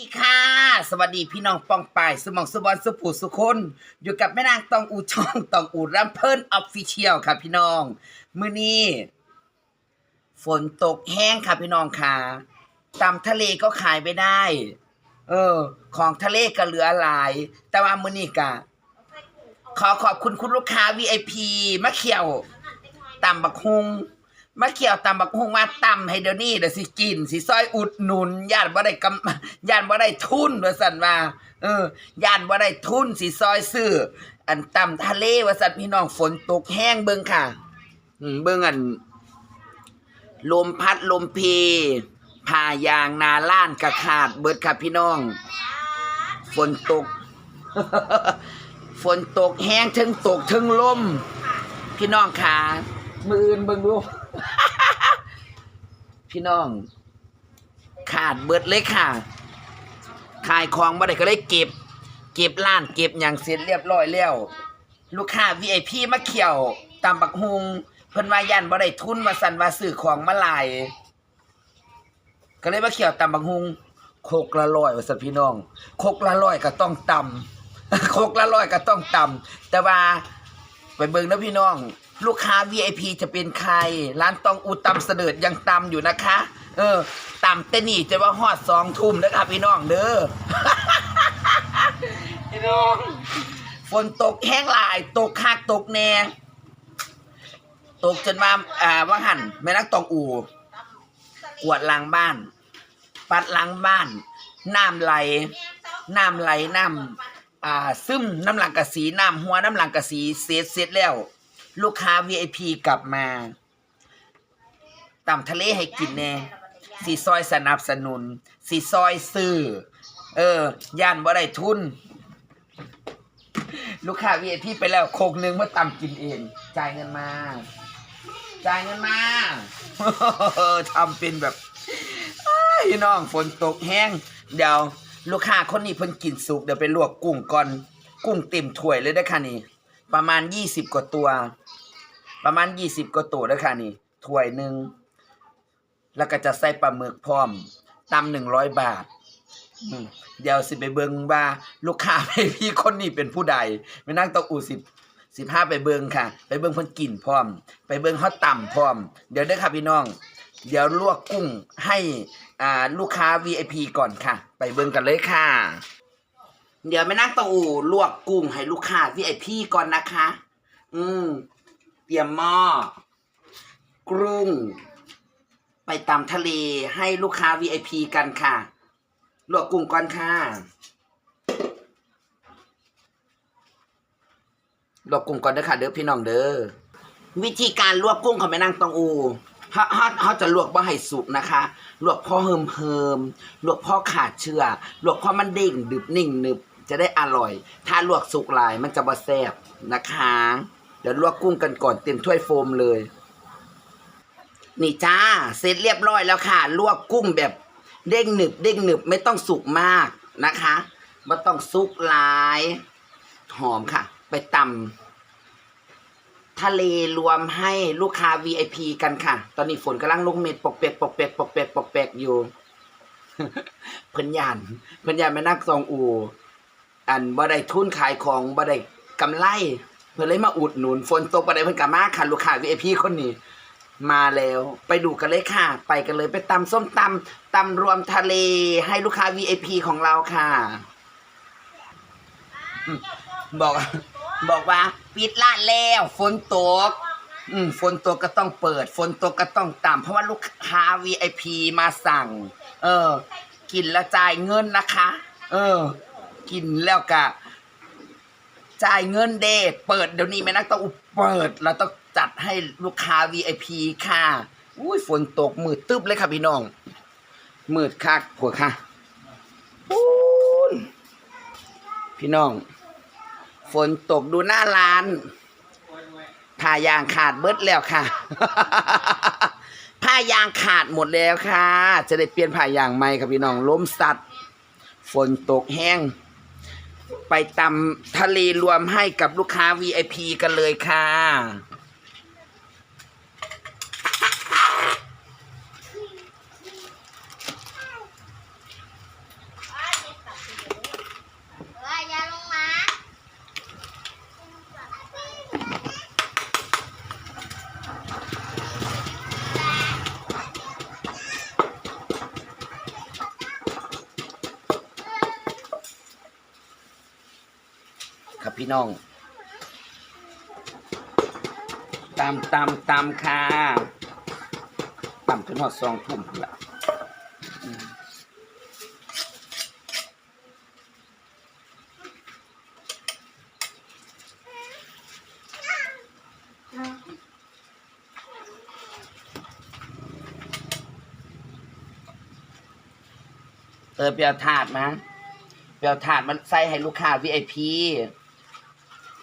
สวัสดีค่ะ สวัสดีพี่น้องปองปายสมองสุบอลสุผูสุคน อยู่กับแม่นางตองอูช่องตองอูรำเพิ่นออฟฟิเชียลค่ะพี่น้อง มื้อนี้ฝนตกแห้งค่ะพี่น้องค่ะตำทะเลก็ขายไม่ได้ เออ ของทะเลก็เหลือหลาย แต่ว่ามื้อนี้กะ ขอขอบคุณคุณลูกค้า VIP มะเขียวตำบักฮุง มะเขียวตำบักฮุงมาตำให้เดี๋ยวนี้เดี๋ยวสิกินสิซอยอุดหนุนย่านบ่ได้กำย่านบ่ได้ทุนว่าซั่นว่าเออย่านบ่ได้ทุนสิซอยซื้ออันตำทะเลว่าซั่นพี่น้องฝนตกแห้งเบิ่งค่ะเบิ่งอัน ลมพัดลมเพผ่ายางนาล้านกระขาดเบิดค่ะพี่น้อง ฝนตก ฝนตกแห้งถึงตกถึงลม พี่น้องขามืออื่นเบิ่งดู พี่น้อง ขาดเบิดเลยค่ะ ขายของบ่ได้ก็เลยเก็บ เก็บร้านเก็บอย่างเสร็จเรียบร้อยแล้ว ลูกค้า VIP มาเขียวตำบักฮุงเพิ่นว่ายันบ่ได้ทุนว่าสั่นว่าซื้อของมาหลาย ก็เลยมาเขียวตำบักฮุงโคกละร้อยว่าสัพี่น้องโคกละร้อยก็ต้องตำโคกละร้อยก็ต้องตำแต่ว่าไปเบิ่งนะพี่น้อง ลูกค้า VIP จะเป็นใคร ร้านตองอูตำเสดิร์ดยังตำอยู่นะคะ เออตำแต่นี่จะว่าฮอดสองทุ่มนะครับพี่น้องเด้อ พี่น้องฝนตกแห้งหลาย ตกคักตกแน่ตกจนว่าอ่าว่าหันแม่นักตองอูกวาดหลังบ้าน ปัดหลังบ้าน น้ำไหล น้ำไหลน้ำอ่า ซึมน้ำหลังกะสีน้ำหัวน้ำหลังกะสีเสร็จเสร็จแล้ว ลูกค้า VIP กลับมาตำทะเลให้กินแน่สีซอยสนับสนุน สีซอยซื้อ เออย่านบ่ได้ทุน ลูกค้า VIP ไปแล้วโคกหนึงเมื่อตำกินเอง จ่ายเงินมา จ่ายเงินมาทำเป็นแบบพี่น้องฝนตกแห้ง เดี๋ยว ลูกค้าคนนี้เพิ่นกินสุกเดี๋ยวไปลวกกุ้งก่อน กุ้งเต็มถ้วยเลยได้ค่ะนี่ ประมาณยี่สิบกว่าตัว ประมาณยี่สิบกว่าตัวเด้อค่ะนี่ถ้วยหนึ่งแล้วก็จะใส่ปลาหมึกพร้อมตำหนึ่งร้อยบาทเดี๋ยวสิไปเบิงว่าลูกค้าพี่คนนี้เป็นผู้ใดไปนั่งโต๊ะอูสิบสิบห้าไปเบิงค่ะ ไปเบิงเพิ่นกินพร้อม ไปเบิงเขาต่ำพร้อม เดี๋ยวเด้ค่ะพี่น้อง เดี๋ยวลวกกุ้งให้อ่าลูกค้า VIP ก่อนค่ะ ไปเบิงกันเลยค่ะ เดี๋ยวไปนั่งตะอูลวกกุ้งให้ลูกค้า VIP ก่อนนะคะ อืม เตรียมหม้อกรุงไปตามทะเลให้ลูกค้า VIP กันค่ะ ลวกกุ้งก่อนค่ะ ลวกกุ้งก่อนเด้อค่ะ เด้อพี่น้องเด้อ วิธีการลวกกุ้งของแม่นางตองอูเขาเขาเขาจะลวกบ่ให้สุกนะคะ ลวกพอเฮิมเฮิมลวกพอขาดเชื้อลวกพอมันเด้งดึบนิ่งหนึบ จะได้อร่อย ถ้าลวกสุกหลายมันจะบ่แซ่บนะคะ เดี๋ยวลวกกุ้งกันก่อนเต็มถ้วยโฟมเลย นี่จ้า เสร็จเรียบร้อยแล้วค่ะ ลวกกุ้งแบบเด้งหนึบเด้งหนึบไม่ต้องสุกมากนะคะไม่ต้องสุกหลาย หอมค่ะ ไปตำทะเลรวมให้ลูกค้า VIP กันค่ะ ตอนนี้ฝนกำลังลงเม็ดปกเปียกปกเปียกปกเปียกปกเปียกอยู่เพิ่นยานเพิ่นยานแม่นักซองอู อันบ่ได้ทุนขายของบ่ได้กำไร เพิ่นเลยมาอุดหนุนฝนตกบ่ได้เพิ่นก็มาค่ะลูกค้า VIP คนนี้ มาแล้วไปดูกันเลยค่ะ ไปกันเลยไปตำส้มตำตำรวมทะเลให้ลูกค้า VIP ของเราค่ะ บอกบอกว่าปิดร้านแล้วฝนตก อืมฝนตกก็ต้องเปิด ฝนตกก็ต้องตำเพราะว่าลูกค้า VIP มาสั่ง เออ กินแล้วจ่ายเงินนะคะ เออ กินแล้วก็จ่ายเงินเดเปิดเดี๋ยวนี้แม่นักต้องเปิด เราต้องจัดให้ลูกค้า VIP ค่ะอุ้ยฝนตกมืดตึ๊บเลยค่ะพี่น้องมืดคักผัวค่ะปูนพี่น้อง ฝนตกดูหน้าร้านผ้ายางขาดเบิดแล้วค่ะ ผ้ายางขาดหมดแล้วค่ะ จะได้เปลี่ยนผ้ายางใหม่ครับพี่น้องล้มสัตว์ ฝนตกแห้ง ไปตำทะเลรวมให้กับลูกค้า VIP กันเลยค่ะ ครับ พี่น้องตามตามตามค่ะตามจนหอดสองทุ่มละเออไปเอาถาดมาไปเอาถาดมันใส่ให้ลูกค้า VIP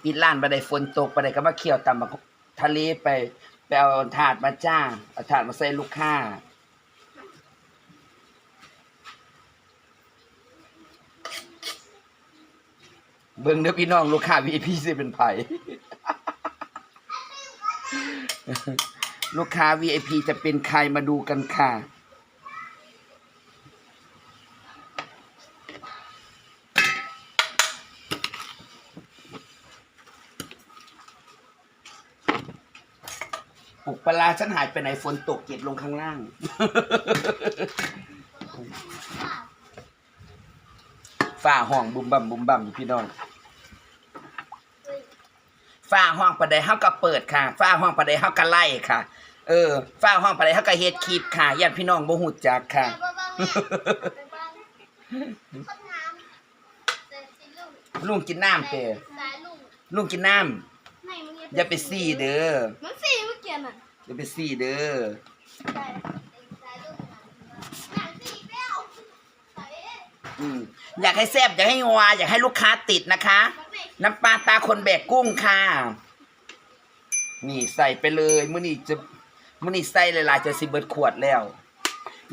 ปิดร้านไปได้ฝนตกไปได้ก็มาเขี่ยวตำบักทะเลไปไปเอาถาดมาจ้างเอาถาดมาใส่ลูกค้าเบิ่งเด้อพี่น้องลูกค้า VIP สิเป็นไผลูกค้า VIP จะเป็นใครมาดูกันค่ะ ปุกปลาฉันหายไปไหนฝนตกเก็บลงข้างล่างฝ้าห้องบุมบั่มบุมบั่มอยู่พี่น้องฝ้าห้องประเดี๋ยวเฮาก็เปิดค่ะฝ้าห้องประเดี๋ยวเฮาก็ไล่ค่ะ เออฝ้าห้องประเดี๋ยวเฮาก็เฮ็ดคลิปค่ะญาติพี่น้องบ่ฮู้จักค่ะลุงกินน้ำเตสายลุงลุงกินน้ำอย่าไปซี่เด้อ มันสี่เมื่อกี้น่ะอย่าไปซี่เด้อสายสายลุงสายสี่เปรี้ยวสายอืมอยากให้แซ่บอยากให้งัวอยากให้ลูกค้าติดนะคะมันไหนน้ำปลาตาคนแบกกุ้งค่ะ นี่ใส่ไปเลยมื้อนี้จะมื้อนี้ใส่หลายๆจะสิเบิดขวดแล้ว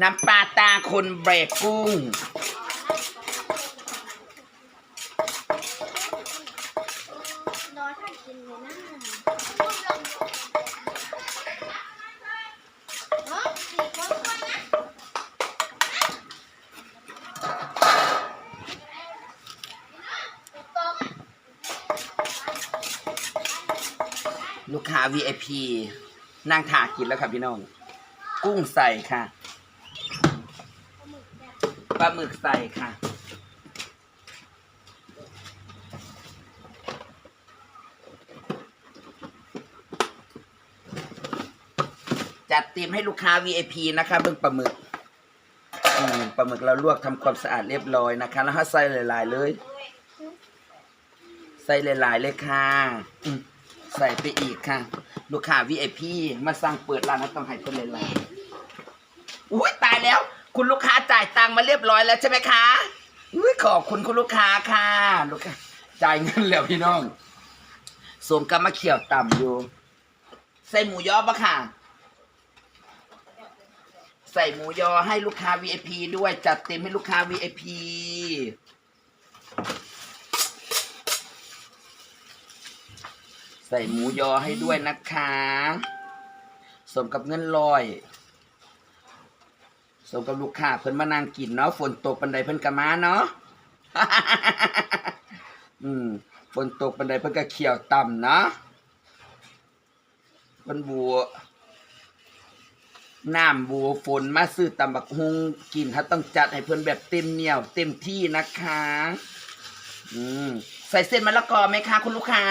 น้ำปลาตาคนแบกกุ้ง รอถ้ากินเลยนะเออสี่คนก่อนนะ ลู กค้า VIP นั่งถากินแล้วครับพี่น้อง กุ้งใส่ค่ะปลาหมึกใส่ค่ะจัดเตรียมให้ลูกค้า VIP นะคะเบิ่งปลาหมึกปลาหมึกเราลวกทำความสะอาดเรียบร้อยนะคะ แล้วให้ใส่หลายๆเลย ใส่หลายๆเลยค่ะ ใส่ไปอีกค่ะ ลูกค้า VIP มาสั่งเปิดร้านนะต้องให้เพิ่นหลายๆอุ้ยตายแล้ว คุณลูกค้าจ่ายตังค์มาเรียบร้อยแล้วใช่ไหมคะอุ้ยขอบคุณคุณลูกค้าค่ะ ลูกค้าจ่ายเงินแล้วพี่น้องสมกับมาเขียวต่ำอยู่ ใส่หมูยอปะค่ะ ใส่หมูยอให้ลูกค้า VIP ด้วยจัดเต็มให้ลูกค้า VIP ส่หมูยอให้ด้วยนะคะ สมกับเงินลอย สมกับลูกค้าเพิ่นมานั่งกินเนาะฝนตกปันใดเพิ่นก็มาเนาะอืมฝนตกปันใดเพิ่นก็เขียวต่ำเนาะเพิ่นบัวน้ำบัวฝนมาซื้อตำบักฮุงกินถ้าต้องจัดให้เพิ่นแบบเต็มเหนียว เต็มที่นะคะ อืม ใส่เส้นมะละกอไหมคะคุณลูกค้า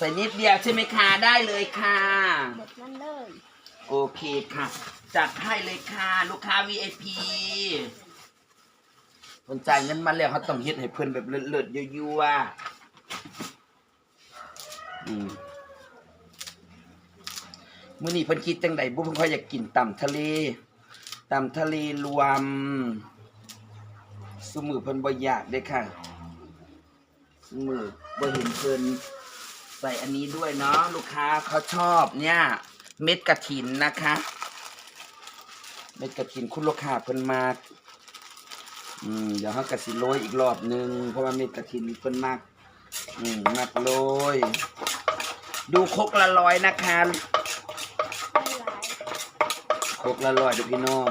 ใส่ใส่นิดเดียวใช่ไหมคะได้เลยค่ะเด็ดนั่นเลยโอเคค่ะ จัดให้เลยค่ะ ลูกค้า VIP คนจ่ายเงินมาแล้วเขาต้องเฮ็ดให้เพิ่นแบบเลิศๆยั่วๆอืมมื้อนี้เพิ่นคิดจังไดบุเพิ่นค่อยอยากกินต่ำทะเลต่ำทะเลรวมซุมือเพิ่นบ่อยากเด้ค่ะซุมือบ่เห็นเพิ่น ใส่อันนี้ด้วยเนาะลูกค้าเขาชอบเนี่ย เม็ดกระถินนะคะ เม็ดกระถินคุณลูกค้าเพิ่นมากอืมเดี๋ยวเขากระสิโรยอีกรอบหนึงเพราะว่าเม็ดกระถินเพิ่นมากอืมมากโรยดูคกละร้อยนะคะคกละร้อยดูพี่น้อง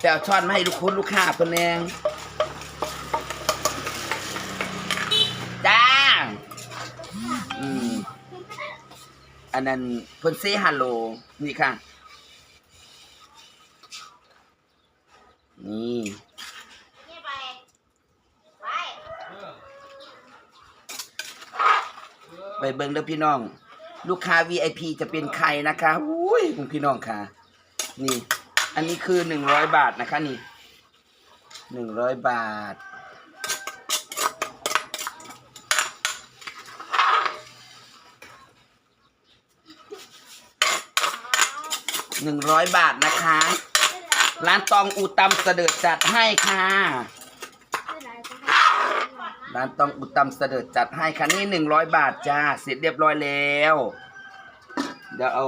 แต่เอาช้อนมาให้ลูกคุณลูกค้าเพิ่นแนง อันนั้นเพิ่นเซฮัลโหลนี่ค่ะ นี่ไปเบิ่งเด้อพี่น้อง ลูกค้า VIP จะเป็นใครนะคะอุ้ยคุณพี่น้องค่ะ นี่ อันนี้คือหนึ่งร้อยบาทนะคะนี่หนึ่งร้อยบาท หนึ่งร้อยบาทนะคะ ร้านตองอูตำเสด็จจัดให้ค่ะ ร้านตองอุตำเสด็จจัดให้ค่ะนี่หนึ่งร้อยบาทจ้าเสร็จเรียบร้อยแล้ว เดี๋ยวเอา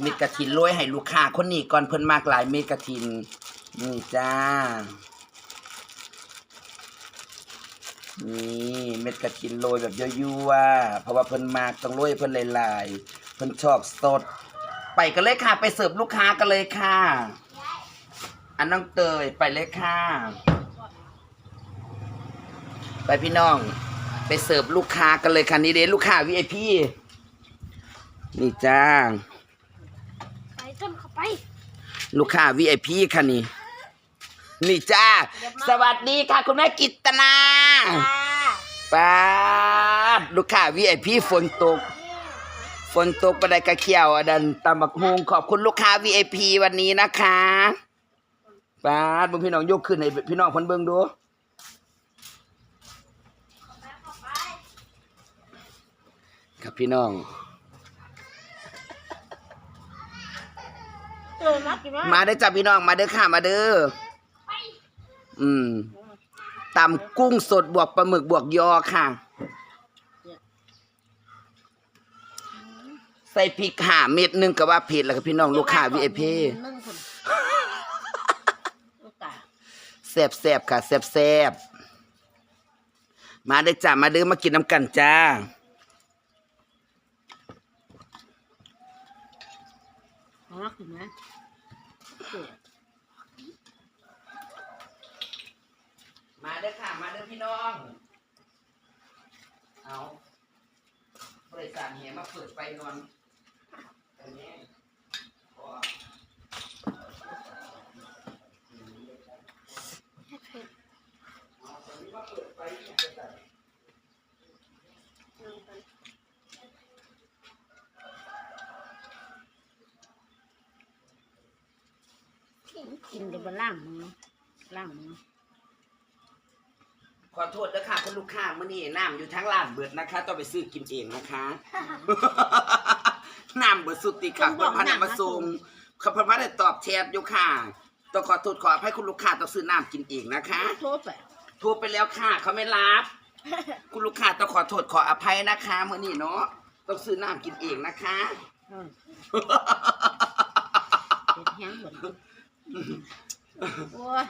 เม็ดกระถินโรยให้ลูกค้าคนนี้ก่อนเพิ่นมากหลายเม็ดกระถินนี่จ้า นี่เม็ดกระถินโรยแบบยั่วๆเพราะว่าเพิ่นมากต้องโรยเพิ่นหลายๆ เพิ่นชอบสด ไปกันเลยค่ะ ไปเสิร์ฟลูกค้ากันเลยค่ะ อันน้องเตยไปเลยค่ะ ไปพี่น้อง ไปเสิร์ฟลูกค้ากันเลยค่ะนี่เด้ลูกค้า VIP นี่จ้า ไปต้นเข้าไป ลูกค้า VIP ค่ะนี่ นี่จ้า สวัสดีค่ะ คุณแม่กิตนาค่ะป้าดลูกค้า VIP ฝนตก ฝนตกประไดกระเขียวอดันตำบักฮงขอบคุณลูกค้า VIP วันนี้นะคะป้าดมึงพี่น้องยกขึ้นให้พี่น้องเพิ่นเบิ่งดู ครับพี่น้อง เออมากินมามาเด้อจ้าพี่น้องมาเด้อค่ะมาเด้อ อืมตำกุ้งสดบวกปลาหมึกบวกยอค่ะ ใส่พริกห่าเม็ดหนึงก็ว่าเผ็ดแล้วครับพี่น้องลูกค้า VIP นึ่งคนลูกตาแซ่บแซบๆค่ะแซ่บแซบๆมาเด้อจ้ามาเด้อมากินน้ำกันจ้าเอามากินนะเกลือมาเด้อค่ะ มาเด้อพี่น้อง เอาบริษัทเหียมาเปิดไฟนอนอัน นเดี๋ยวมาล่างมือล่างมือขอโทษนะค่ะคุณลูกค้ามื่อนี้น้ำอยู่ทั้งร้านเบิดนะคะ ต้องไปซื้อกินเองนะคะ น้ำเบิดสุดติค่ะเพิ่นพันธุ์มาส่งเขาเพิ่นพันธุ์ตอบแชทอยู่ค่ะต้องขอโทษขออภัยคุณลูกค้าต้องซื้อน้ำกินเองนะคะโทษไปโทรไปแล้วค่ะเขาไม่รับ คุณลูกค้าต้องขอโทษขออภัยนะคะมื่อนี้เนาะต้องซื้อน้ำกินเองนะคะอืมเด็ดแห้งเหมือนกัน โอ้ย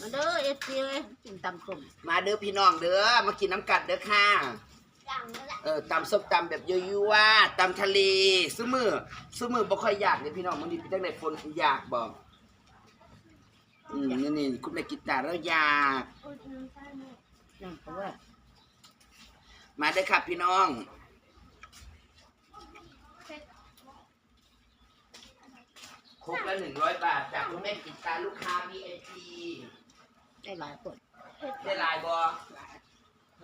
มาเด้อเอฟซีเลยกินตำส้มมาเด้อพี่น้องเด้อมากินน้ำกัดเด้อค่ะเออตำส้มตำแบบยั่วๆตำทะเลซื้อมือซื้อมือบ่ค่อยอยากเลยพี่น้องมันนี้พี่ตั้งแต่ฝนอยากบอกอืมนี่นี่คุณแม่กินตาร์แล้วอยากนั่นก็ว่า มาเด้อค่ะพี่น้อง ครบละหนึ่งร้อยบาท จากคุณแม่กินตาลูกค้า VIP ได้หลายคนได้ลายบอ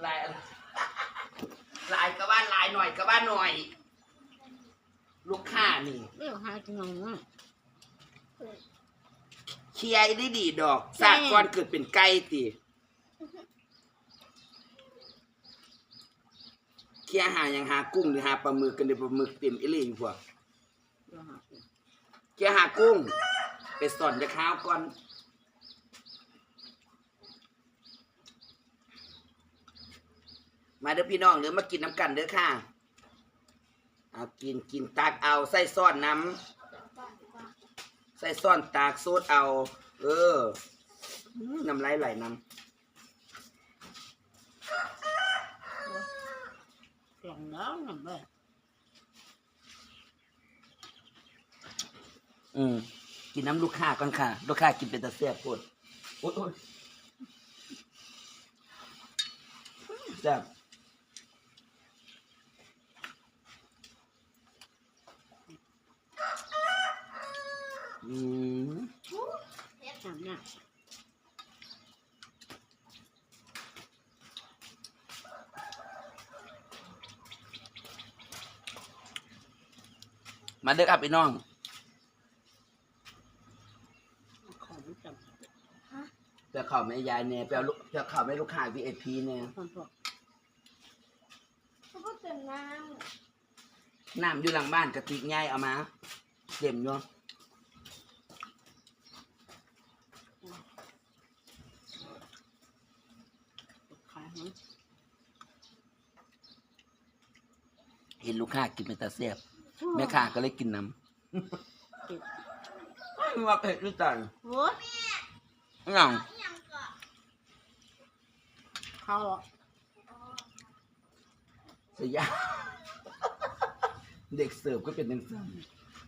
ลายอะไรลายก็ว่าลายหน่อยก็ว่าหน่อย ลูกค้านี่เรื่องหากินเอาเนาะเคลียร์ได้ดีดอกสากก่อนเกิดเป็นไก่ติเคลียร์หาอย่างหากุ้งหรือหาปลาหมึกกันเดี๋ยวปลาหมึกเต็มอิเลยอยู่พวกเรื่องหากิน เคลียหากุ้ง ไปสอนจะข้าวก่อน มาเด้อพี่น้องเด้อมากินน้ำกันเด้อค่ะเอากินกินตากเอาใส่ซ้อนน้ำใส่ซ้อนตากโซดเอา เออน้ำลายไหลน้กล่องแล้วนั่นเบ้ อำอืมกินน้ำลูกค้าก่อนค่ะ ลูกค้ากินเป็นตะเสียบปวดโอ๊ยโอ๊ยแซ่บอืมน้ำเนี่ยมาเด้อครับพี่น้องของจ เปลข่าว แม่ยายเนี่ยเปลลูกเปลข่าวแม่ลูกค้า VIP เนี่ยำคนพวกเขาก็เติมน้น้ำอยู่หลังบ้านกระติกง่ายเอามาเต็มอยู่ขายมันเห็นลูกค้ากินเป็นตาเสียบแม่ค้าก็เลยกินน้ำติดไม่ว่าเผ็ดหรือจังโอ้ยน้อง เขาเสียเด็กเสิร์ฟก็เป็นจังซั่น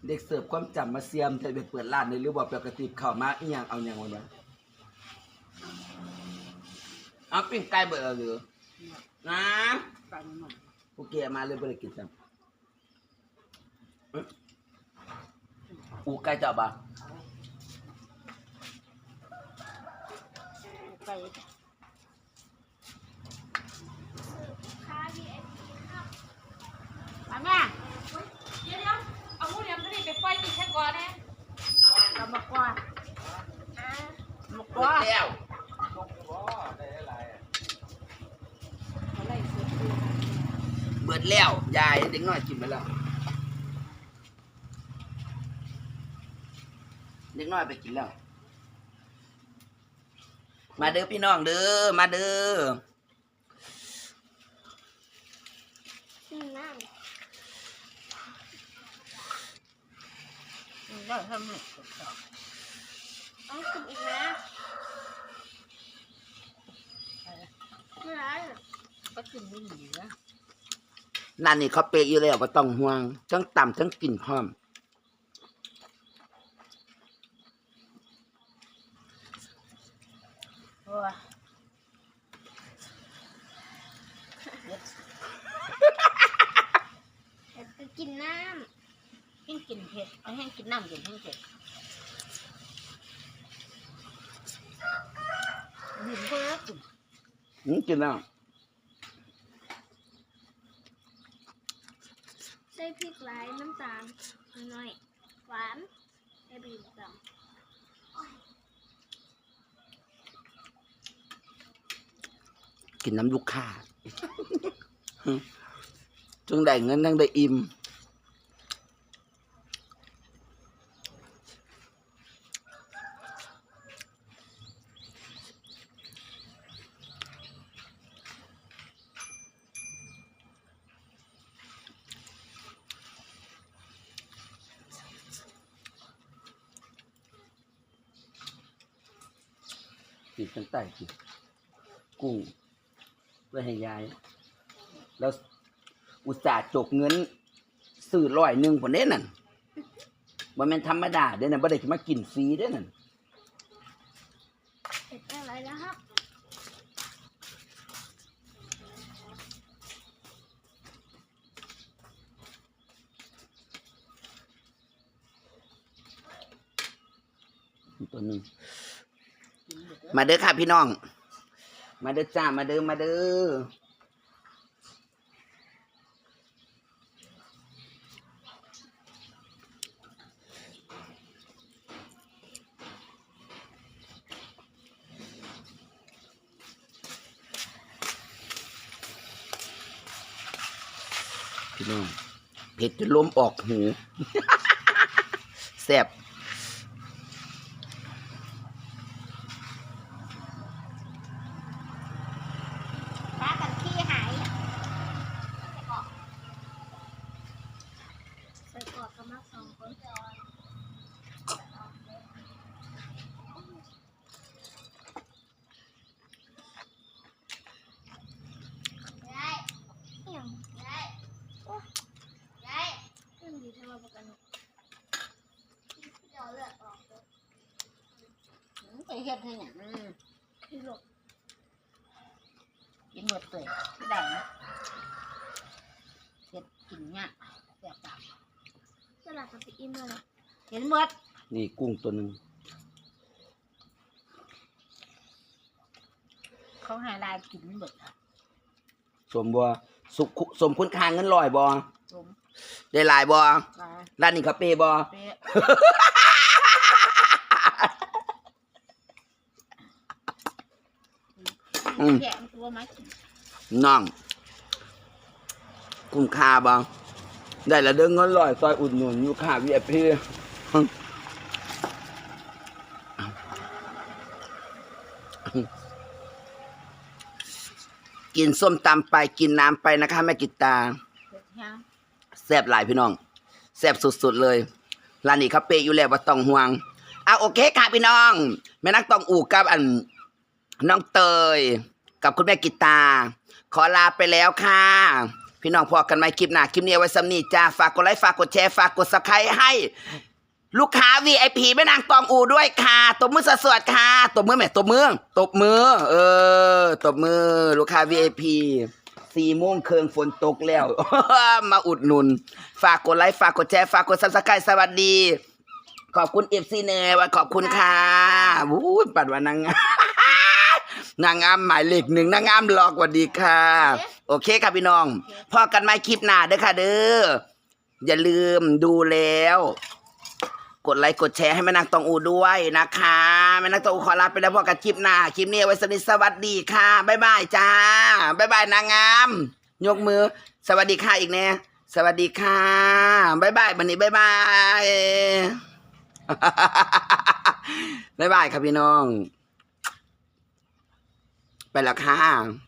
เด็กเสิร์ฟความจำมาเสียมจะไปเปิดร้านได้หรือว่าปกติเข้ามาอีหยังเอาหยังวะเนี่ยเอาปิ้งไก่เบิดแล้วหรือนะไปมันหน่อยโอเคมาเลยบ่ได้กินซ้ำเอ๊ะอูไก่เจ้าบ่าไปำค่า VIP ครับ ไปแม่ เดี๋ยวเดี๋ยวเอาหมูเดียมตัวนี้ไปปล่อยกินแค่ก่อนนะ กำมากว่า อ่า มาก เบิ ว่า ดแล้ว อะไรเสียดี เบิด แล้วยายเด็กน้อยกินไปแล้วเด็กน้อยไปกินแล้วมาเด้อพี่น้องเด้อมาเด้ออืมน้มันได้ทำหนึ่งำเอากินอีกนะไม่ร้ายเหรอก็กินไม่หนีนะ นั่นนี่เขาเปะอยู่แล้วก็ต้องห่วง ทั้งต่ำทั้งกินพร้อม โอ้ยเด็ดแต่ก็กินน้ให้กินเผ็ดเอาให้กินน้ำกินให้เผ็ดหนึ่งก็แล้วกินอืมกินแล้วำใส่พริกหลายน้ำตาลน้อยๆหวานไอ้บีบด กินน้ำลูกค้าจงได้เงินทั้งได้อิ่มกินตั้งแต่กินกุ้ง ว้ให้ยาย แล้วอุตส่าห์จกเงินซื้อร้อยหนึ่งผลเด้นั่นว่ามันธรรมดาเด้นั่นบ่ได้มากินฟรีเด้นั่นำเผ็ดอะไรนะครับตัวหนึงกินเผ็ดมาเด้อค่ะพี่น้อง มาเด้อจ้า มาเด้อ มาเด้อ พี่น้องเผ็ดจนล้มออกหู แซ่บ ป้ากันขี้หาย ใส่กรอกกันมาสองคนยายเอี่ยงยายโอ้ยายเรื่องดีทำไมประกันเนี่ยเดี๋ยวเลือดออกเลย ไปเฮ็ ดให้หยังคือหลบกินหมดเลยไม่ได้นะเฮ็ดกินเนี่ยแสบปากสลัดกับไปอิ่มเลยเห็นหมดนี่กุ้งตัวหนึ่งเขาหาลายกินเบิดสมบัวสุขสมคุณค่าเงินลอยบอสมได้หลายบอลายร้านนี้เขาเปย์บอเป๊ะ อืม แกะมันตัวไหมน้อง คุ้มค่าบอได้ละเด้อเงินลอยซอยอุดหนุนอยู่ค่าวีไอพีกินส้มตำไปกินน้ำไปนะคะแม่กิตตาเผ็ดแห้งแซ่บหลายพี่น้องแซ่บสุดๆเลยร้านนี้เขาเปยอยู่แล้วว่าต้องห่วงอะโอเคค่ะพี่น้องแม่นักต้องอูกับอัน น้องเตย กับคุณแม่กิตา ขอลาไปแล้วค่ะ พี่น้องพอกันไหมคลิปหน้าคลิปนี้เอาไว้สำนีจ้าฝากกดไลค์ฝากกดแชร์ฝากกดซับสไครต์ให้ ลูกค้า VIP แม่นางตองอูด้วยค่ะตบมือสวดๆค่ะตบมือแม่ตบมือตบมือ เออตบมือ ลูกค้า VIP สี่โมงเคืองฝนตกแล้ว มาอุดหนุน ฝากกดไลค์ฝากกดแชร์ฝากกดซับสไครต์สวัสดี ขอบคุณเอฟซีเนวขอบคุณค่ะวู้ปัดว่านางงาม นางงามหมายเลขหนึ่งนางงามหลอกสวัสดีค่ะ โอเคครับพี่น้องพอกันไหมคลิปหน้าเด้อค่ะ เด้ออย่าลืมดูแล้ว กดไลค์กดแชร์ให้แม่นางตองอูด้วยนะคะแม่นางตองอูขอลาไปแล้วพอกันคลิปหน้าคลิปนี้เอาไว้สนิทสวัสดีค่ะบ๊ายบายจ้าบ๊ายบายนางงามยกมือ สวัสดีค่ะอีกแน่สวัสดีค่ะบ๊ายบายวันนี้บ๊ายบายบ๊ายบายครับพี่น้อง ไปแล้วค่ะ